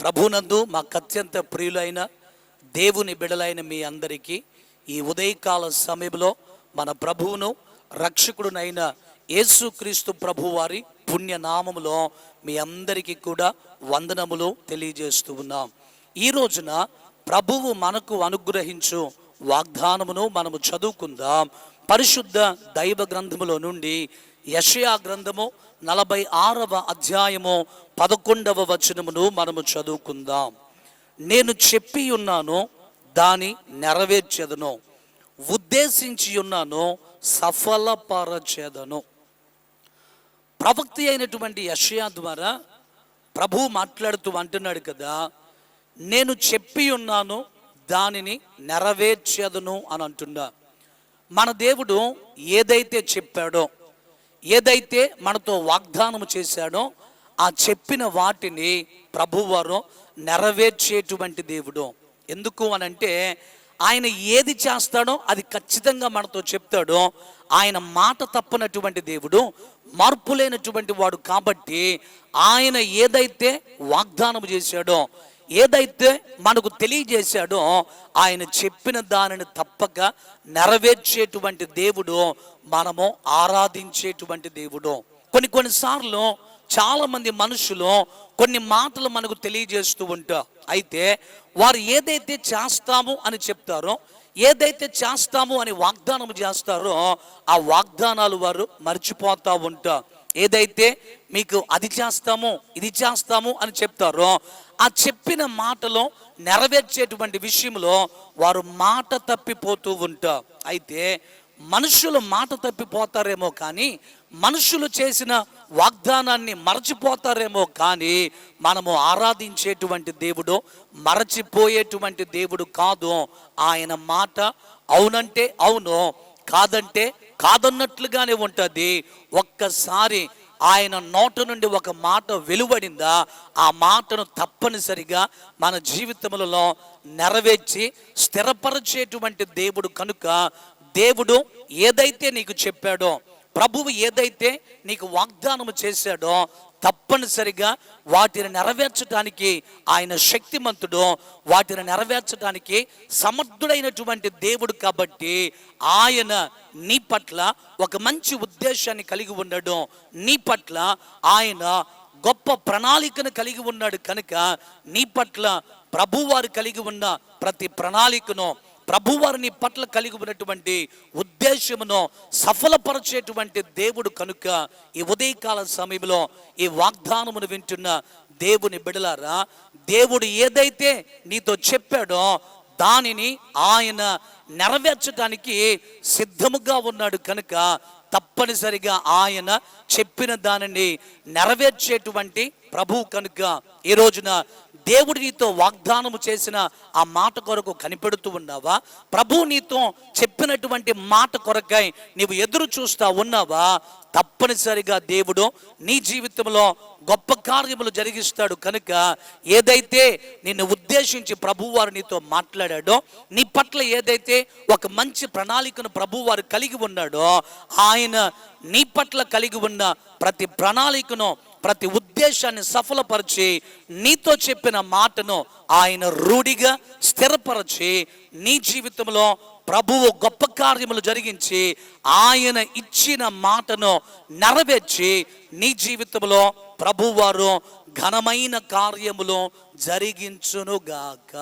ప్రభునందు మాకు అత్యంత ప్రియులైన దేవుని బిడలైన మీ అందరికీ ఈ ఉదయకాల సమయంలో మన ప్రభువును రక్షకుడునైన యేసుక్రీస్తు ప్రభు వారి పుణ్యనామములో మీ అందరికీ కూడా వందనములు తెలియజేస్తూ ఉన్నాం. ఈ రోజున ప్రభువు మనకు అనుగ్రహించు వాగ్దానమును మనము చదువుకుందాం. పరిశుద్ధ దైవ గ్రంథములో నుండి యషయా గ్రంథము నలభై ఆరవ అధ్యాయము పదకొండవ వచనమును మనము చదువుకుందాం. నేను చెప్పి ఉన్నాను దాని నెరవేర్చెదను. ఉద్దేశించి ఉన్నాను సఫలపరచేదను. ప్రవక్తి అయినటువంటి యషయా ద్వారా ప్రభు మాట్లాడుతూ అంటున్నాడు కదా నేను చెప్పి ఉన్నాను దానిని నెరవేర్చేదను అని అంటున్నా. మన దేవుడు ఏదైతే చెప్పాడో ఏదైతే మనతో వాగ్దానం చేశాడో ఆ చెప్పిన వాటిని ప్రభువారు నెరవేర్చేటువంటి దేవుడు. ఎందుకు అని అంటే ఆయన ఏది చేస్తాడో అది ఖచ్చితంగా మనతో చెప్తాడో. ఆయన మాట తప్పనటువంటి దేవుడు మార్పు లేనటువంటి వాడు కాబట్టి ఆయన ఏదైతే వాగ్దానం చేశాడో ఏదైతే మనకు తెలియజేశాడో ఆయన చెప్పిన దానిని తప్పక నెరవేర్చేటువంటి దేవుడు మనము ఆరాధించేటువంటి దేవుడు. కొన్ని కొన్నిసార్లు చాలా మంది మనుషులు కొన్ని మాటలు మనకు తెలియజేస్తూ ఉంటారు అయితే వారు ఏదైతే చేస్తాము అని చెప్తారో ఏదైతే చేస్తాము అని వాగ్దానం చేస్తారో ఆ వాగ్దానాలు వారు మర్చిపోతూ ఉంటారు ఏదైతే మీకు అది చేస్తాము ఇది చేస్తాము అని చెప్తారో ఆ చెప్పిన మాటలో నెరవేర్చేటువంటి విషయంలో వారు మాట తప్పిపోతూ ఉంటారు. అయితే మనుషులు మాట తప్పిపోతారేమో కానీ మనుషులు చేసిన వాగ్దానాన్ని మరచిపోతారేమో కానీ మనము ఆరాధించేటువంటి దేవుడు మరచిపోయేటువంటి దేవుడు కాదు. ఆయన మాట అవునంటే అవును కాదంటే కాదన్నట్లుగానే ఉంటుంది. ఒక్కసారి ఆయన నోట నుండి ఒక మాట వెలువడిందా ఆ మాటను తప్పనిసరిగా మన జీవితములలో నెరవేర్చి స్థిరపరిచేటువంటి దేవుడు కనుక దేవుడు ఏదైతే నీకు చెప్పాడో ప్రభువు ఏదైతే నీకు వాగ్దానం చేశాడో తప్పనిసరిగా వాటిని నెరవేర్చడానికి ఆయన శక్తిమంతుడు వాటిని నెరవేర్చడానికి సమర్థుడైనటువంటి దేవుడు కాబట్టి ఆయన నీ పట్ల ఒక మంచి ఉద్దేశాన్ని కలిగి ఉండడం నీ పట్ల ఆయన గొప్ప ప్రణాళికను కలిగి ఉన్నాడు కనుక నీ పట్ల ప్రభువారు కలిగి ఉన్న ప్రతి ప్రణాళికను ప్రభువారిని పట్ల కలిగి ఉన్నటువంటి ఉద్దేశమును సఫలపరచేటువంటి దేవుడు కనుక ఈ ఉదయకాల సమయంలో ఈ వాగ్దానమును వింటున్న దేవుని బిడలారా దేవుడు ఏదైతే నీతో చెప్పాడో దానిని ఆయన నెరవేర్చడానికి సిద్ధముగా ఉన్నాడు కనుక తప్పనిసరిగా ఆయన చెప్పిన దానిని నెరవేర్చేటువంటి ప్రభు కనుక ఈ రోజున దేవుడు నీతో వాగ్దానము చేసిన ఆ మాట కొరకు కనిపెడుతూ ఉన్నావా? ప్రభు నీతో చెప్పినటువంటి మాట కొరకై నీవు ఎదురు చూస్తా ఉన్నావా? తప్పనిసరిగా దేవుడు నీ జీవితంలో గొప్ప కార్యములు జరిగిస్తాడు. కనుక ఏదైతే నిన్ను ఉద్దేశించి ప్రభువారు నీతో మాట్లాడాడో నీ పట్ల ఏదైతే ఒక మంచి ప్రణాళికను ప్రభువారు కలిగి ఉన్నాడో ఆయన నీ పట్ల కలిగి ఉన్న ప్రతి ప్రణాళికను ప్రతి ఉద్దేశాన్ని సఫలపరిచి నీతో చెప్పిన మాటను ఆయన రూఢిగా స్థిరపరచి నీ జీవితంలో ప్రభువు గొప్ప కార్యములు జరిగించి ఆయన ఇచ్చిన మాటను నెరవేర్చి నీ జీవితంలో ప్రభువారు ఘనమైన కార్యములు జరిగించునుగాక.